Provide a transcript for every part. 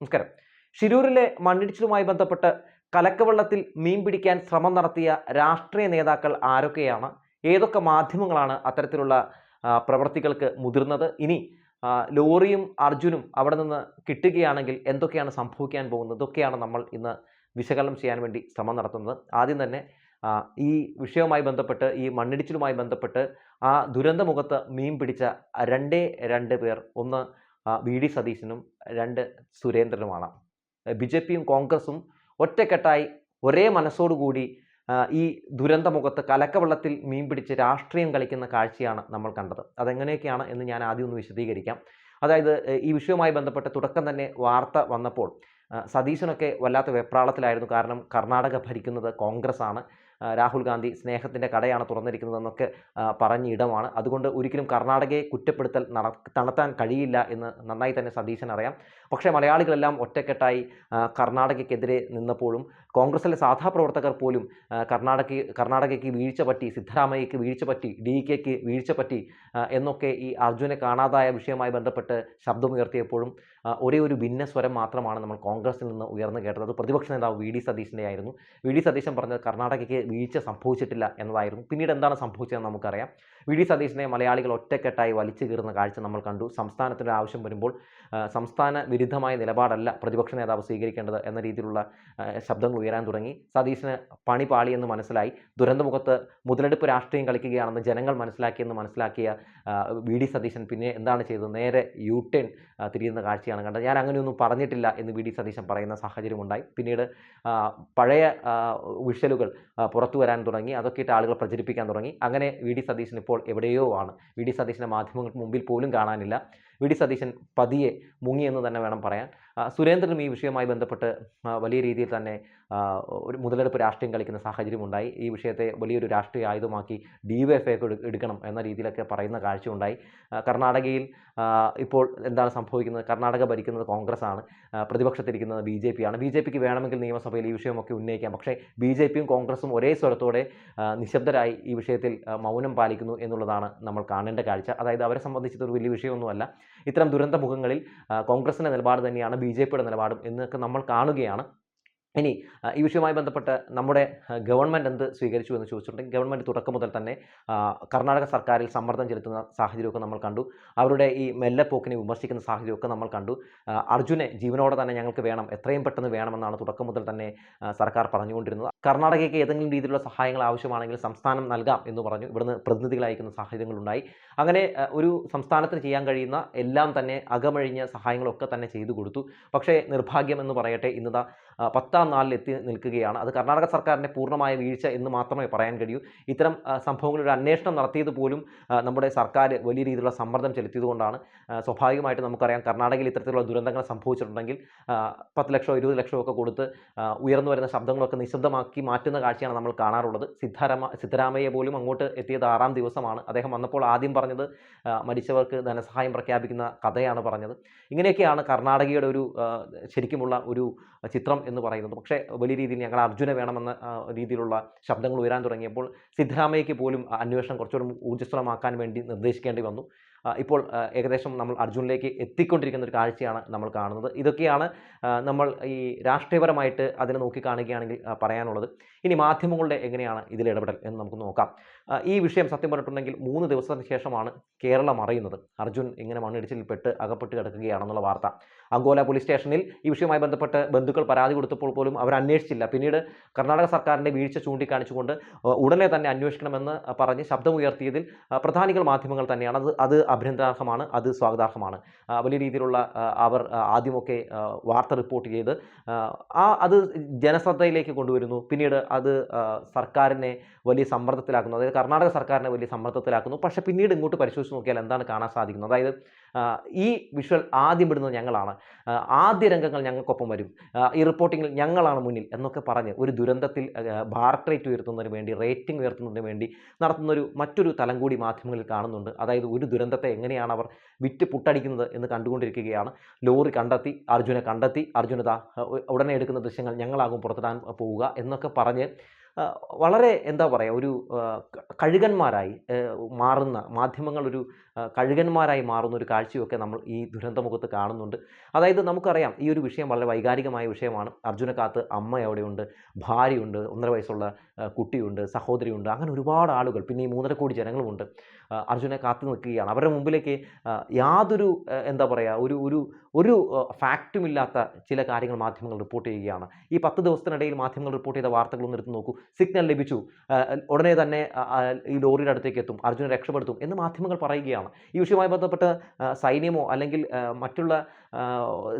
നമസ്കാരം. ഷിരൂരിലെ മണ്ണിടിച്ചിലുമായി ബന്ധപ്പെട്ട് കലക്കവെള്ളത്തിൽ മീൻ പിടിക്കാൻ ശ്രമം നടത്തിയ രാഷ്ട്രീയ നേതാക്കൾ ആരൊക്കെയാണ്? ഏതൊക്കെ മാധ്യമങ്ങളാണ് അത്തരത്തിലുള്ള പ്രവർത്തികൾക്ക് മുതിർന്നത്? ഇനി ലോറിയും അർജുനും അവിടെ നിന്ന് കിട്ടുകയാണെങ്കിൽ എന്തൊക്കെയാണ് സംഭവിക്കാൻ പോകുന്നത്? ഇതൊക്കെയാണ് നമ്മൾ ഇന്ന് വിശകലനം ചെയ്യാൻ വേണ്ടി ശ്രമം നടത്തുന്നത്. ആദ്യം തന്നെ ഈ വിഷയവുമായി ബന്ധപ്പെട്ട് ഈ മണ്ണിടിച്ചിലുമായി ബന്ധപ്പെട്ട് ആ ദുരന്തമുഖത്ത് മീൻ പിടിച്ച രണ്ടേ രണ്ട് പേർ ഒന്ന് വി ഡി സതീശനും രണ്ട് സുരേന്ദ്രനുമാണ്. ബി ജെ പിയും കോൺഗ്രസും ഒറ്റക്കെട്ടായി ഒരേ മനസ്സോടുകൂടി ഈ ദുരന്തമുഖത്ത് കലക്കവെള്ളത്തിൽ മീൻ പിടിച്ച് രാഷ്ട്രീയം കളിക്കുന്ന കാഴ്ചയാണ് നമ്മൾ കണ്ടത്. അതെങ്ങനെയൊക്കെയാണ് എന്ന് ഞാൻ ആദ്യം ഒന്ന് വിശദീകരിക്കാം. അതായത് ഈ വിഷയവുമായി ബന്ധപ്പെട്ട് തുടക്കം തന്നെ വാർത്ത വന്നപ്പോൾ സതീശനൊക്കെ വല്ലാത്ത വെപ്രാളത്തിലായിരുന്നു. കാരണം കർണാടക ഭരിക്കുന്നത് കോൺഗ്രസ് ആണ് രാഹുൽ ഗാന്ധി സ്നേഹത്തിന്റെ കടയാണ് തുറന്നിരിക്കുന്നതെന്നൊക്കെ പറഞ്ഞ ഇടമാണ്. അതുകൊണ്ട് ഒരിക്കലും കർണാടകയെ കുറ്റപ്പെടുത്തൽ നട നടത്താൻ കഴിയില്ല എന്ന് നന്നായി തന്നെ സതീശൻ അറിയാം പക്ഷേ മലയാളികളെല്ലാം ഒറ്റക്കെട്ടായി കർണാടകയ്ക്കെതിരെ നിന്നപ്പോഴും കോൺഗ്രസിലെ സാധാ പ്രവർത്തകർ പോലും കർണാടക കർണാടകയ്ക്ക് വീഴ്ച പറ്റി സിദ്ധരാമയ്യയ്ക്ക് വീഴ്ച പറ്റി ഡി കെക്ക് വീഴ്ച പറ്റി എന്നൊക്കെ ഈ അർജുനെ കാണാതായ വിഷയവുമായി ബന്ധപ്പെട്ട് ശബ്ദമുയർത്തിയപ്പോഴും ഒരേ ഒരു ഭിന്ന സ്വരം മാത്രമാണ് നമ്മൾ കോൺഗ്രസിൽ നിന്ന് ഉയർന്നു കേട്ടത്. അത് പ്രതിപക്ഷ നേതാവ് വി ഡി സതീശന്റെ ആയിരുന്നു. വി ഡി സതീശൻ പറഞ്ഞത് കർണാടകയ്ക്ക് വീഴ്ച സംഭവിച്ചിട്ടില്ല എന്നതായിരുന്നു. പിന്നീട് എന്താണ് സംഭവിച്ചതെന്ന് നമുക്കറിയാം. വി ഡി സതീശനെ മലയാളികൾ ഒറ്റക്കെട്ടായി വലിച്ചു കീറുന്ന കാഴ്ച നമ്മൾ കണ്ടു. സംസ്ഥാനത്തിന്റെ ആവശ്യം വരുമ്പോൾ സംസ്ഥാന വിരുദ്ധമായ നിലപാടല്ല പ്രതിപക്ഷ നേതാവ് സ്വീകരിക്കേണ്ടത് എന്ന രീതിയിലുള്ള ശബ്ദങ്ങൾ ഉയരാൻ തുടങ്ങി. സതീശന് പണി പാളിയെന്ന് മനസ്സിലായി. ദുരന്തമുഖത്ത് മുതലെടുപ്പ് രാഷ്ട്രീയം കളിക്കുകയാണെന്ന് ജനങ്ങൾ മനസ്സിലാക്കിയെന്ന് മനസ്സിലാക്കിയ വി ഡി സതീശൻ പിന്നെ എന്താണ് ചെയ്തത്? നേരെ യു ടേൺ തിരിയുന്ന കാഴ്ചയാണ് കണ്ടത്. ഞാൻ അങ്ങനെയൊന്നും പറഞ്ഞിട്ടില്ല എന്ന് വി ഡി സതീശൻ പറയുന്ന സാഹചര്യമുണ്ടായി. പിന്നീട് പഴയ വിഷലുകൾ പുറത്തു വരാൻ തുടങ്ങി. അതൊക്കെ ഇട്ട് ആളുകൾ പ്രചരിപ്പിക്കാൻ തുടങ്ങി. അങ്ങനെ വി ഡി സതീശൻ ഇപ്പോൾ എവിടെയോ ആണ്. വി. ഡി. സതീശന്റെ മാധ്യമങ്ങൾക്ക് മുമ്പിൽ പോലും കാണാനില്ല. വി. ഡി. സതീശൻ പതിയെ മുങ്ങിയെന്ന് തന്നെ വേണം പറയാൻ. സുരേന്ദ്രനും ഈ വിഷയവുമായി ബന്ധപ്പെട്ട് വലിയ രീതിയിൽ തന്നെ ഒരു മുതലെടുപ്പ് രാഷ്ട്രീയം കളിക്കുന്ന സാഹചര്യം ഉണ്ടായി. ഈ വിഷയത്തെ വലിയൊരു രാഷ്ട്രീയ ആയുധമാക്കി ഡി വൈ എഫ് എടുക്കണം എന്ന രീതിയിലൊക്കെ പറയുന്ന കാഴ്ച ഉണ്ടായി. കർണാടകയിൽ ഇപ്പോൾ എന്താണ് സംഭവിക്കുന്നത്? കർണാടക ഭരിക്കുന്നത് കോൺഗ്രസ് ആണ്. പ്രതിപക്ഷത്തിരിക്കുന്നത് ബി ജെ പി ആണ്. ബി ജെ പിക്ക് വേണമെങ്കിൽ നിയമസഭയിൽ ഈ വിഷയമൊക്കെ ഉന്നയിക്കാം. പക്ഷേ ബി ജെ പിയും കോൺഗ്രസും ഒരേ സ്വരത്തോടെ നിശബ്ദരായി ഈ വിഷയത്തിൽ മൗനം പാലിക്കുന്നു എന്നുള്ളതാണ് നമ്മൾ കാണേണ്ട കാഴ്ച. അതായത് അവരെ സംബന്ധിച്ചത് ഒരു വലിയ വിഷയമൊന്നുമല്ല. ഇത്തരം ദുരന്ത മുഖങ്ങളിൽ കോൺഗ്രസിന്റെ നിലപാട് തന്നെയാണ് ബി ജെ പിയുടെ നിലപാടും എന്നൊക്കെ നമ്മൾ കാണുകയാണ്. ഇനി ഈ വിഷയവുമായി ബന്ധപ്പെട്ട് നമ്മുടെ ഗവൺമെന്റ് എന്ത് സ്വീകരിച്ചു എന്ന് ചോദിച്ചിട്ടുണ്ടെങ്കിൽ ഗവൺമെന്റ് തുടക്കം മുതൽ തന്നെ കർണാടക സർക്കാരിൽ സമ്മർദ്ദം ചെലുത്തുന്ന സാഹചര്യമൊക്കെ നമ്മൾ കണ്ടു. അവരുടെ ഈ മെല്ലപ്പോക്കിനെ വിമർശിക്കുന്ന സാഹചര്യമൊക്കെ നമ്മൾ കണ്ടു. അർജുനെ ജീവനോടെ തന്നെ ഞങ്ങൾക്ക് വേണം എത്രയും പെട്ടെന്ന് വേണമെന്നാണ് തുടക്കം മുതൽ തന്നെ സർക്കാർ പറഞ്ഞുകൊണ്ടിരുന്നത്. കർണാടകയ്ക്ക് ഏതെങ്കിലും രീതിയിലുള്ള സഹായങ്ങൾ ആവശ്യമാണെങ്കിൽ സംസ്ഥാനം നൽകാം എന്ന് പറഞ്ഞു. ഇവിടുന്ന് പ്രതിനിധികൾ സാഹചര്യങ്ങളുണ്ടായി. അങ്ങനെ ഒരു സംസ്ഥാനത്തിന് ചെയ്യാൻ കഴിയുന്ന എല്ലാം തന്നെ അകമഴിഞ്ഞ സഹായങ്ങളൊക്കെ തന്നെ ചെയ്തു കൊടുത്തു. പക്ഷേ നിർഭാഗ്യം എന്ന് പറയട്ടെ ഇന്നതാ പത്താം നാളിൽ എത്തി നിൽക്കുകയാണ്. അത് കർണാടക സർക്കാരിന്റെ പൂർണമായ വീഴ്ച എന്ന് മാത്രമേ പറയാൻ കഴിയൂ. ഇത്തരം സംഭവങ്ങളൊരു അന്വേഷണം നടത്തിയത് പോലും നമ്മുടെ സർക്കാർ വലിയ രീതിയിലുള്ള സമ്മർദ്ദം ചെലുത്തിയതുകൊണ്ടാണ്. സ്വാഭാവികമായിട്ട് നമുക്കറിയാം കർണാടകയിൽ ഇത്തരത്തിലുള്ള ദുരന്തങ്ങൾ സംഭവിച്ചിട്ടുണ്ടെങ്കിൽ പത്ത് ലക്ഷമോ ഇരുപത് ലക്ഷമോ ഒക്കെ കൊടുത്ത് ഉയർന്നു വരുന്ന ശബ്ദങ്ങളൊക്കെ നിശബ്ദമാക്കി മാറ്റുന്ന കാഴ്ചയാണ് നമ്മൾ കാണാറുള്ളത്. സിദ്ധാരാമ സിദ്ധരാമയ്യ പോലും അങ്ങോട്ട് എത്തിയത് ആറാം ദിവസമാണ്. അദ്ദേഹം വന്നപ്പോൾ ആദ്യം പറഞ്ഞത്. മരിച്ചവർക്ക് ധനസഹായം പ്രഖ്യാപിക്കുന്ന കഥയാണ് പറഞ്ഞത്. ഇങ്ങനെയൊക്കെയാണ് കർണാടകയുടെ ഒരു ശരിക്കുമുള്ള ഒരു ചിത്രം എന്ന് പറയുന്നത്. പക്ഷേ വലിയ രീതിയിൽ ഞങ്ങൾ അർജുന വേണമെന്ന രീതിയിലുള്ള ശബ്ദങ്ങൾ ഉയരാൻ തുടങ്ങിയപ്പോൾ സിദ്ധരാമയ്യയ്ക്ക് പോലും അന്വേഷണം കുറച്ചുകൂടി ഊർജസ്വലമാക്കാൻ വേണ്ടി നിർദ്ദേശിക്കേണ്ടി വന്നു. ഇപ്പോൾ ഏകദേശം നമ്മൾ അർജുനിലേക്ക് എത്തിക്കൊണ്ടിരിക്കുന്ന ഒരു കാഴ്ചയാണ് നമ്മൾ കാണുന്നത്. ഇതൊക്കെയാണ് നമ്മൾ ഈ രാഷ്ട്രീയപരമായിട്ട് അതിനെ നോക്കിക്കാണുകയാണെങ്കിൽ പറയാനുള്ളത്. ഇനി മാധ്യമങ്ങളുടെ എങ്ങനെയാണ് ഇതിൽ ഇടപെടൽ എന്ന് നമുക്ക് നോക്കാം. ഈ വിഷയം സത്യം പറഞ്ഞിട്ടുണ്ടെങ്കിൽ മൂന്ന് ദിവസത്തിന് ശേഷമാണ് കേരളം അറിയുന്നത്. അർജുൻ ഇങ്ങനെ മണ്ണിടിച്ചിൽപ്പെട്ട് അകപ്പെട്ട് കിടക്കുകയാണെന്നുള്ള വാർത്ത. അങ്കോല പോലീസ് സ്റ്റേഷനിൽ ഈ വിഷയവുമായി ബന്ധപ്പെട്ട് ബന്ധുക്കൾ പരാതി കൊടുത്തപ്പോൾ പോലും അവർ അന്വേഷിച്ചില്ല. പിന്നീട് കർണാടക സർക്കാരിന്റെ വീഴ്ച ചൂണ്ടിക്കാണിച്ചുകൊണ്ട് ഉടനെ തന്നെ അന്വേഷിക്കണമെന്ന് പറഞ്ഞ് ശബ്ദമുയർത്തിയതിൽ പ്രധാനികൾ മാധ്യമങ്ങൾ തന്നെയാണ്. അത് അത് അഭിനന്ദനാർഹമാണ് അത് സ്വാഗതാർഹമാണ്. വലിയ രീതിയിലുള്ള അവർ ആദ്യമൊക്കെ വാർത്ത റിപ്പോർട്ട് ചെയ്ത് ആ അത് ജനശ്രദ്ധയിലേക്ക് കൊണ്ടുവരുന്നു. പിന്നീട് അത് സർക്കാരിനെ വലിയ സമ്മർദ്ദത്തിലാക്കുന്നു. അതായത് കർണാടക സർക്കാരിനെ വലിയ സമ്മർദ്ദത്തിലാക്കുന്നു. പക്ഷേ പിന്നീട് ഇങ്ങോട്ട് പരിശോധിച്ച് നോക്കിയാൽ എന്താണ് കാണാൻ സാധിക്കുന്നത്? അതായത് ഈ വിഷ്വൽ ആദ്യം ഇടുന്നത് ഞങ്ങളാണ്. ആദ്യ രംഗങ്ങൾ ഞങ്ങൾക്കൊപ്പം വരും. ഈ റിപ്പോർട്ടിങ്ങിൽ ഞങ്ങളാണ് മുന്നിൽ എന്നൊക്കെ പറഞ്ഞ് ഒരു ദുരന്തത്തിൽ ബാർക്ക് റേറ്റ് ഉയർത്തുന്നതിന് വേണ്ടി റേറ്റിംഗ് ഉയർത്തുന്നതിന് വേണ്ടി നടത്തുന്നൊരു മറ്റൊരു തലം കൂടി മാധ്യമങ്ങളിൽ കാണുന്നുണ്ട്. അതായത് ഒരു ദുരന്തത്തെ എങ്ങനെയാണ് അവർ വിറ്റ് പുട്ടടിക്കുന്നത് എന്ന് കണ്ടുകൊണ്ടിരിക്കുകയാണ്. ലോറി കണ്ടെത്തി അർജുനെ കണ്ടെത്തി അർജുനത ഉടനെ എടുക്കുന്ന ദൃശ്യങ്ങൾ ഞങ്ങളാകും പുറത്തിടാൻ പോവുക എന്നൊക്കെ പറഞ്ഞ് വളരെ എന്താ പറയുക ഒരു കഴുകന്മാരായി മാറുന്ന മാധ്യമങ്ങൾ ഒരു കഴുകന്മാരായി മാറുന്ന ഒരു കാഴ്ചയൊക്കെ നമ്മൾ ഈ ദുരന്തമുഖത്ത് കാണുന്നുണ്ട്. അതായത് നമുക്കറിയാം ഈ ഒരു വിഷയം വളരെ വൈകാരികമായ വിഷയമാണ്. അർജുന കാത്ത് അമ്മ അവിടെയുണ്ട് ഭാര്യയുണ്ട് ഒന്നര വയസ്സുള്ള കുട്ടിയുണ്ട് സഹോദരിയുണ്ട് അങ്ങനെ ഒരുപാട് ആളുകൾ പിന്നെ ഈ മൂന്നര കോടി ജനങ്ങളുമുണ്ട്. അർജുനെ കാത്തു നിൽക്കുകയാണ്. അവരുടെ മുമ്പിലേക്ക് യാതൊരു എന്താ പറയുക ഒരു ഒരു ഒരു ഫാക്റ്റുമില്ലാത്ത ചില കാര്യങ്ങൾ മാധ്യമങ്ങൾ റിപ്പോർട്ട് ചെയ്യുകയാണ്. ഈ പത്ത് ദിവസത്തിനിടയിൽ മാധ്യമങ്ങൾ റിപ്പോർട്ട് ചെയ്ത വാർത്തകളൊന്നും എടുത്ത് നോക്കൂ. സിഗ്നൽ ലഭിച്ചു. ഉടനെ തന്നെ ഈ ലോറിയുടെ അടുത്തേക്ക് എത്തും. അർജുനെ രക്ഷപ്പെടുത്തും എന്ന് മാധ്യമങ്ങൾ പറയുകയാണ്. ഈ വിഷയവുമായി ബന്ധപ്പെട്ട് സൈന്യമോ അല്ലെങ്കിൽ മറ്റുള്ള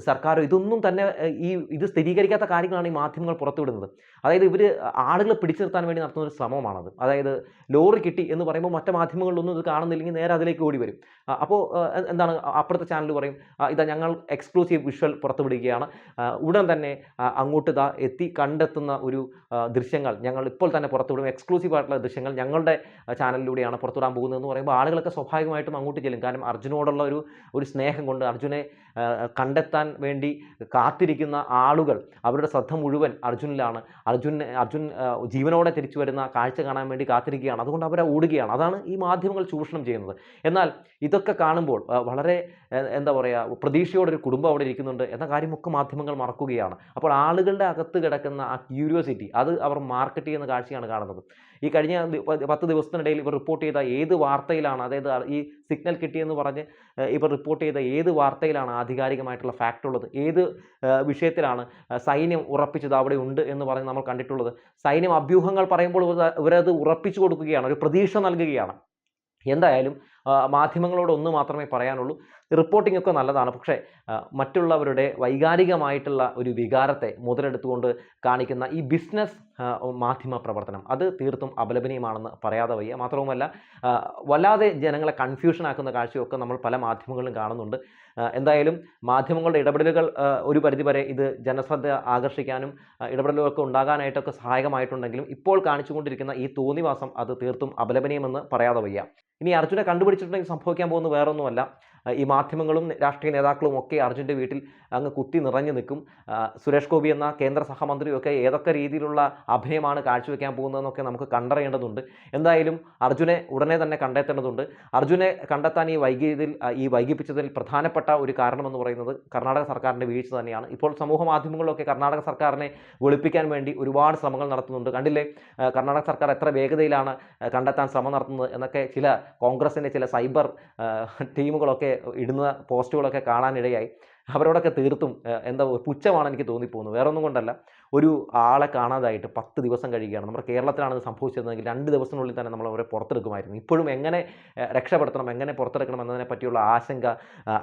സർക്കാരോ ഇതൊന്നും തന്നെ ഈ ഇത് സ്ഥിരീകരിക്കാത്ത കാര്യങ്ങളാണ് ഈ മാധ്യമങ്ങൾ പുറത്തുവിടുന്നത്. അതായത് ഇവർ ആളുകളെ പിടിച്ചു നിർത്താൻ വേണ്ടി നടത്തുന്ന ഒരു ശ്രമമാണത്. അതായത് ലോറി കിട്ടി എന്ന് പറയുമ്പോൾ മറ്റു മാധ്യമങ്ങളിലൊന്നും ഇത് കാണുന്നില്ലെങ്കിൽ നേരെ അതിലേക്ക് ഓടി വരും. അപ്പോൾ എന്താണ് അപ്പുറത്തെ ചാനൽ പറയും ഇതാ ഞങ്ങൾ എക്സ്ക്ലൂസീവ് വിഷ്വൽ പുറത്തുവിടുകയാണ്. ഉടൻ തന്നെ അങ്ങോട്ട് ഇതാ എത്തി കണ്ടെത്തുന്ന ഒരു ദൃശ്യങ്ങൾ ഞങ്ങൾ ഇപ്പോൾ തന്നെ പുറത്തുവിടും. എക്സ്ക്ലൂസീവ് ആയിട്ടുള്ള ദൃശ്യങ്ങൾ ഞങ്ങളുടെ ചാനലിലൂടെയാണ് പുറത്തുവിടാൻ പോകുന്നതെന്ന് പറയുമ്പോൾ ആളുകളൊക്കെ സ്വാഭാവികമായിട്ടും അങ്ങോട്ട് ചെല്ലും. കാരണം അർജുനോടുള്ള ഒരു ഒരു സ്നേഹം കൊണ്ട് അർജുനെ കണ്ടെത്താൻ വേണ്ടി കാത്തിരിക്കുന്ന ആളുകൾ അവരുടെ ശ്രദ്ധ മുഴുവൻ അർജുനിലാണ്. അർജുൻ അർജുൻ ജീവനോടെ തിരിച്ചു വരുന്ന കാഴ്ച കാണാൻ വേണ്ടി കാത്തിരിക്കുകയാണ്. അതുകൊണ്ട് അവരെ ഓടുകയാണ്. അതാണ് ഈ മാധ്യമങ്ങൾ ചൂഷണം ചെയ്യുന്നത്. എന്നാൽ ഇതൊക്കെ കാണുമ്പോൾ വളരെ എന്താ പറയുക പ്രതീക്ഷയോടെ ഒരു കുടുംബം അവിടെ ഇരിക്കുന്നുണ്ട് എന്ന കാര്യമൊക്കെ മാധ്യമങ്ങൾ മറക്കുകയാണ്. അപ്പോൾ ആളുകളുടെ അകത്ത് കിടക്കുന്ന ആ ക്യൂരിയോസിറ്റി അത് അവർ മാർക്കറ്റ് ചെയ്യുന്ന കാഴ്ചയാണ് കാണുന്നത്. ഈ കഴിഞ്ഞ പത്ത് ദിവസത്തിനിടയിൽ ഇവർ റിപ്പോർട്ട് ചെയ്ത ഏത് വാർത്തയിലാണ് അതായത് ഈ സിഗ്നൽ കിട്ടിയെന്ന് പറഞ്ഞ് ഇവർ റിപ്പോർട്ട് ചെയ്ത ഏത് വാർത്തയിലാണ് ആധികാരികമായിട്ടുള്ള ഫാക്റ്റ് ഉള്ളത്? ഏത് വിഷയത്തിലാണ് സൈന്യം ഉറപ്പിച്ചത് അവിടെ ഉണ്ട് എന്ന് പറഞ്ഞ് നമ്മൾ കണ്ടിട്ടുള്ളത്? സൈന്യം അഭ്യൂഹങ്ങൾ പറയുമ്പോൾ ഇവരത് ഉറപ്പിച്ചു കൊടുക്കുകയാണ് ഒരു പ്രതീക്ഷ നൽകുകയാണ്. എന്തായാലും മാധ്യമങ്ങളോട് ഒന്ന് മാത്രമേ പറയാനുള്ളൂ. റിപ്പോർട്ടിംഗ് ഒക്കെ നല്ലതാണ്. പക്ഷേ മറ്റുള്ളവരുടെ വൈകാരികമായിട്ടുള്ള ഒരു വികാരത്തെ മുതലെടുത്തുകൊണ്ട് കാണിക്കുന്ന ഈ ബിസിനസ് മാധ്യമ പ്രവർത്തനം അത് തീർത്തും അപലപനീയമാണെന്ന് പറയാതെ വയ്യ. മാത്രവുമല്ല വല്ലാതെ ജനങ്ങളെ കൺഫ്യൂഷൻ ആക്കുന്ന കാഴ്ചയൊക്കെ നമ്മൾ പല മാധ്യമങ്ങളിലും കാണുന്നുണ്ട്. എന്തായാലും മാധ്യമങ്ങളുടെ ഇടപെടലുകൾ ഒരു പരിധിവരെ ഇത് ജനശ്രദ്ധ ആകർഷിക്കാനും ഇടപെടലുകളൊക്കെ ഉണ്ടാകാനായിട്ടൊക്കെ സഹായകമായിട്ടുണ്ടെങ്കിലും ഇപ്പോൾ കാണിച്ചുകൊണ്ടിരിക്കുന്ന ഈ തോന്നിവാസം അത് തീർത്തും അപലപനീയമെന്ന് പറയാതെ വയ്യ. ഇനി അർജുനെ കണ്ടുപിടിച്ചിട്ടുണ്ടെങ്കിൽ സംഭവിക്കാൻ പോകുന്നത് വേറൊന്നുമല്ല. ഈ മാധ്യമങ്ങളും രാഷ്ട്രീയ നേതാക്കളും ഒക്കെ അർജുന്റെ വീട്ടിൽ അങ്ങ് കുത്തി നിറഞ്ഞു നിൽക്കും. സുരേഷ് ഗോപി എന്ന കേന്ദ്ര സഹമന്ത്രിയൊക്കെ ഏതൊക്കെ രീതിയിലുള്ള അഭിനയമാണ് കാഴ്ചവെക്കാൻ പോകുന്നതെന്നൊക്കെ നമുക്ക് കണ്ടറിയേണ്ടതുണ്ട്. എന്തായാലും അർജുനെ ഉടനെ തന്നെ കണ്ടെത്തേണ്ടതുണ്ട്. അർജുനെ കണ്ടെത്താൻ ഈ വൈകിയതിൽ ഈ വൈകിപ്പിച്ചതിൽ പ്രധാനപ്പെട്ട ഒരു കാരണമെന്ന് പറയുന്നത് കർണാടക സർക്കാരിന്റെ വീഴ്ച തന്നെയാണ്. ഇപ്പോൾ സമൂഹ മാധ്യമങ്ങളിലൊക്കെ കർണാടക സർക്കാരിനെ വെളുപ്പിക്കാൻ വേണ്ടി ഒരുപാട് ശ്രമങ്ങൾ നടത്തുന്നുണ്ട്. കണ്ടില്ലേ? കർണാടക സർക്കാർ എത്ര വേഗതയിലാണ് കണ്ടെത്താൻ ശ്രമം നടത്തുന്നത് എന്നൊക്കെ ചില കോൺഗ്രസിന്റെ ചില സൈബർ ടീമുകളൊക്കെ ഇടുന്ന പോസ്റ്റുകളൊക്കെ കാണാനിടയായി. അവരോടൊക്കെ തീർത്തും എന്താ പുച്ഛമാണ് എനിക്ക് തോന്നിപ്പോകുന്നത്. വേറെ ഒന്നും കൊണ്ടല്ല. ഒരു ആളെ കാണാതായിട്ട് പത്ത് ദിവസം കഴിയുകയാണ്. നമ്മുടെ കേരളത്തിലാണ് സംഭവിച്ചിരുന്നതെങ്കിൽ രണ്ട് ദിവസത്തിനുള്ളിൽ തന്നെ നമ്മൾ അവരെ പുറത്തെടുക്കുമായിരുന്നു. ഇപ്പോഴും എങ്ങനെ രക്ഷപ്പെടുത്തണം എങ്ങനെ പുറത്തെടുക്കണം എന്നതിനെ പറ്റിയുള്ള ആശങ്ക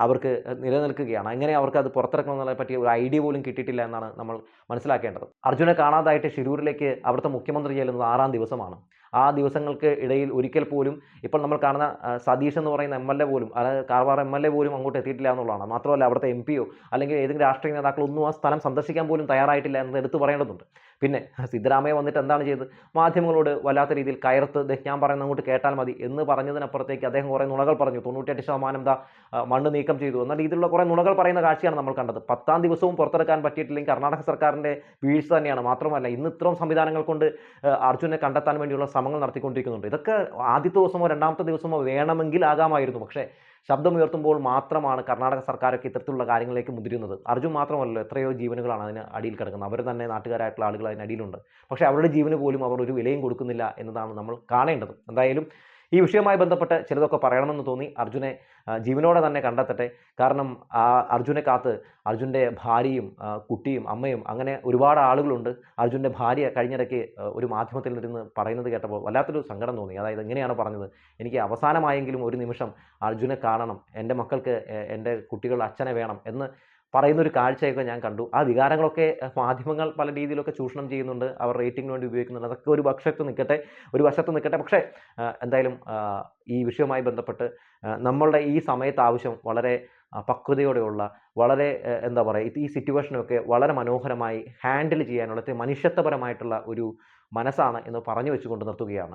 അവർക്ക് നിലനിൽക്കുകയാണ്. എങ്ങനെ അവർക്ക് അത് പുറത്തിറക്കണം എന്നതിനെ പറ്റിയ ഒരു ഐഡിയ പോലും കിട്ടിയിട്ടില്ല എന്നാണ് നമ്മൾ മനസ്സിലാക്കേണ്ടത്. അർജുനെ കാണാതായിട്ട് ഷിരൂരിലേക്ക് അവിടുത്തെ മുഖ്യമന്ത്രി ചെല്ലുന്നത് ആറാം ദിവസമാണ്. ആ ദിവസങ്ങൾക്ക് ഇടയിൽ ഒരിക്കൽ പോലും ഇപ്പോൾ നമ്മൾ കാണുന്ന സതീഷ് എന്ന് പറയുന്ന എം എൽ എ പോലും അതായത് കാർവാർ എം എൽ എ പോലും അങ്ങോട്ട് എത്തിയിട്ടില്ല എന്നുള്ളതാണ്. മാത്രമല്ല അവിടുത്തെ എം പിയോ അല്ലെങ്കിൽ ഏതെങ്കിലും രാഷ്ട്രീയ നേതാക്കളൊന്നും ആ സ്ഥലം സന്ദർശിക്കാൻ പോലും തയ്യാറായിട്ടില്ല എന്നത് എടുത്തു പറയേണ്ടതുണ്ട്. പിന്നെ സിദ്ധരാമയ്യ വന്നിട്ട് എന്താണ് ചെയ്തത്? മാധ്യമങ്ങളോട് വല്ലാത്ത രീതിയിൽ കയർത്ത് ഞാൻ പറയുന്ന അങ്ങോട്ട് കേട്ടാൽ മതി എന്ന് പറഞ്ഞതിനപ്പുറത്തേക്ക് അദ്ദേഹം കുറേ നുണകൾ പറഞ്ഞു. തൊണ്ണൂറ്റെട്ട് ശതമാനം ദാ മണ്ണ് നീക്കം ചെയ്തു. എന്ന രീതിയിലുള്ള കുറേ നുണകൾ പറയുന്ന കാഴ്ചയാണ് നമ്മൾ കണ്ടത്. പത്താം ദിവസവും പുറത്തെടുക്കാൻ പറ്റിയിട്ടില്ലെങ്കിൽ കർണാടക സർക്കാരിന്റെ വീഴ്ച തന്നെയാണ്. മാത്രമല്ല ഇന്ന് ഇത്രയും സംവിധാനങ്ങൾ കൊണ്ട് അർജുനെ കണ്ടെത്താൻ വേണ്ടിയുള്ള ശ്രമങ്ങൾ നടത്തിക്കൊണ്ടിരിക്കുന്നുണ്ട്. ഇതൊക്കെ ആദ്യത്തെ ദിവസമോ രണ്ടാമത്തെ ദിവസമോ വേണമെങ്കിൽ ആകാമായിരുന്നു. പക്ഷേ ശബ്ദമുയർത്തുമ്പോൾ മാത്രമാണ് കർണാടക സർക്കാരൊക്കെ ഇത്തരത്തിലുള്ള കാര്യങ്ങളിലേക്ക് മുതിരുന്നത്. അർജുൻ മാത്രമല്ലല്ലോ എത്രയോ ജീവനുകളാണ് അതിന് അടിയിൽ കിടക്കുന്നത്. അവർ തന്നെ നാട്ടുകാരായിട്ടുള്ള ആളുകൾ അതിനടിയിലുണ്ട് പക്ഷേ അവരുടെ ജീവന് പോലും അവർ ഒരു വിലയും കൊടുക്കുന്നില്ല എന്നതാണ് നമ്മൾ കാണേണ്ടത്. എന്തായാലും ഈ വിഷയവുമായി ബന്ധപ്പെട്ട് ചിലതൊക്കെ പറയണമെന്ന് തോന്നി. അർജുനെ ജീവനോടെ തന്നെ കണ്ടെത്തട്ടെ. കാരണം ആ അർജുനെ കാത്ത് അർജുന്റെ ഭാര്യയും കുട്ടിയും അമ്മയും അങ്ങനെ ഒരുപാട് ആളുകളുണ്ട്. അർജുന്റെ ഭാര്യ കഴിഞ്ഞിടയ്ക്ക് ഒരു മാധ്യമത്തിൽ നിന്ന് പറയുന്നത് കേട്ടപ്പോൾ വല്ലാത്തൊരു സങ്കടം തോന്നി. അതായത് എങ്ങനെയാണ് പറഞ്ഞത്? എനിക്ക് അവസാനമായെങ്കിലും ഒരു നിമിഷം അർജുനെ കാണണം. എന്റെ മക്കൾക്ക് എന്റെ കുട്ടികൾ അച്ഛനെ വേണം എന്ന് പറയുന്ന ഒരു കാഴ്ചയൊക്കെ ഞാൻ കണ്ടു. ആ വികാരങ്ങളൊക്കെ മാധ്യമങ്ങൾ പല രീതിയിലൊക്കെ ചൂഷണം ചെയ്യുന്നുണ്ട്. അവർ റേറ്റിംഗിന് വേണ്ടി ഉപയോഗിക്കുന്നുണ്ട്. അതൊക്കെ ഒരു പക്ഷത്ത് നിൽക്കട്ടെ ഒരു വശത്ത് നിൽക്കട്ടെ പക്ഷേ എന്തായാലും ഈ വിഷയവുമായി ബന്ധപ്പെട്ട് നമ്മളുടെ ഈ സമയത്ത് ആവശ്യം വളരെ പക്വതയോടെയുള്ള വളരെ എന്താ പറയുക ഈ സിറ്റുവേഷനൊക്കെ വളരെ മനോഹരമായി ഹാൻഡിൽ ചെയ്യാനുള്ള മനുഷ്യത്വപരമായിട്ടുള്ള ഒരു മനസ്സാണ് എന്ന് പറഞ്ഞു വെച്ചുകൊണ്ട് നിർത്തുകയാണ്.